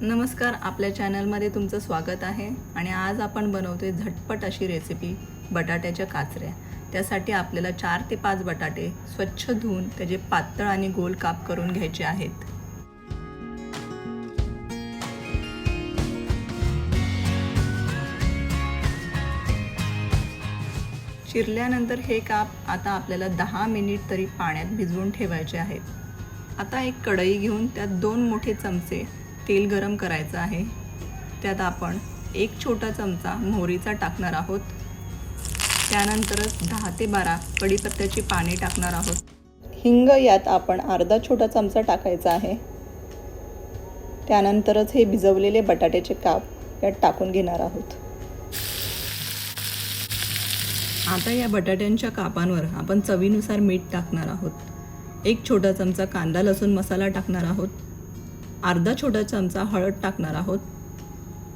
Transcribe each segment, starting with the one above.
नमस्कार आपल्या चॅनलमध्ये तुमचं स्वागत आहे. आणि आज आपण बनवतोय झटपट अशी रेसिपी बटाट्याच्या काचऱ्या. त्यासाठी आपल्याला चार ते पाच बटाटे स्वच्छ धुवून त्याचे पातळ आणि गोल काप करून घ्यायचे आहेत. चिरल्यानंतर हे काप आता आपल्याला दहा मिनिट तरी पाण्यात भिजवून ठेवायचे आहेत. आता एक कढई घेऊन त्यात दोन मोठे चमचे तेल गरम करायचं आहे. त्यात आपण एक छोटा चमचा मोहरीचा टाकणार आहोत. त्यानंतरच दहा ते बारा कढीपत्त्याची पाने टाकणार आहोत. हिंग यात आपण अर्धा छोटा चमचा टाकायचा आहे. त्यानंतरच हे भिजवलेले बटाट्याचे काप यात टाकून घेणार आहोत. आता या बटाट्यांच्या कापांवर आपण चवीनुसार मीठ टाकणार आहोत. एक छोटा चमचा कांदा लसूण मसाला टाकणार आहोत. अर्धा छोटा चमचा हळद टाकणार आहोत.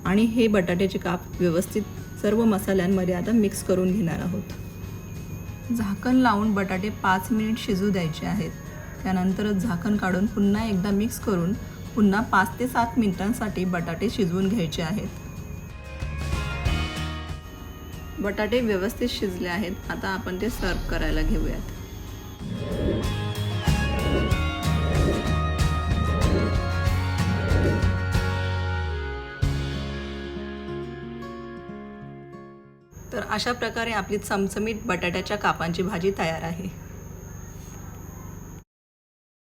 आणि हे बटाट्याचे काप व्यवस्थित सर्व मसाल्यांमध्ये आता मिक्स करून घेणार आहोत. झाकण लावून बटाटे पाच मिनिट शिजू द्यायचे आहेत. त्यानंतरच झाकण काढून पुन्हा एकदा मिक्स करून पुन्हा पाच ते सात मिनिटांसाठी बटाटे शिजवून घ्यायचे आहेत. बटाटे व्यवस्थित शिजले आहेत. आता आपण ते सर्व करायला घेऊयात. तर अशा प्रकारे आपली चमचमीत बटाट्याच्या कापांची भाजी तयार आहे.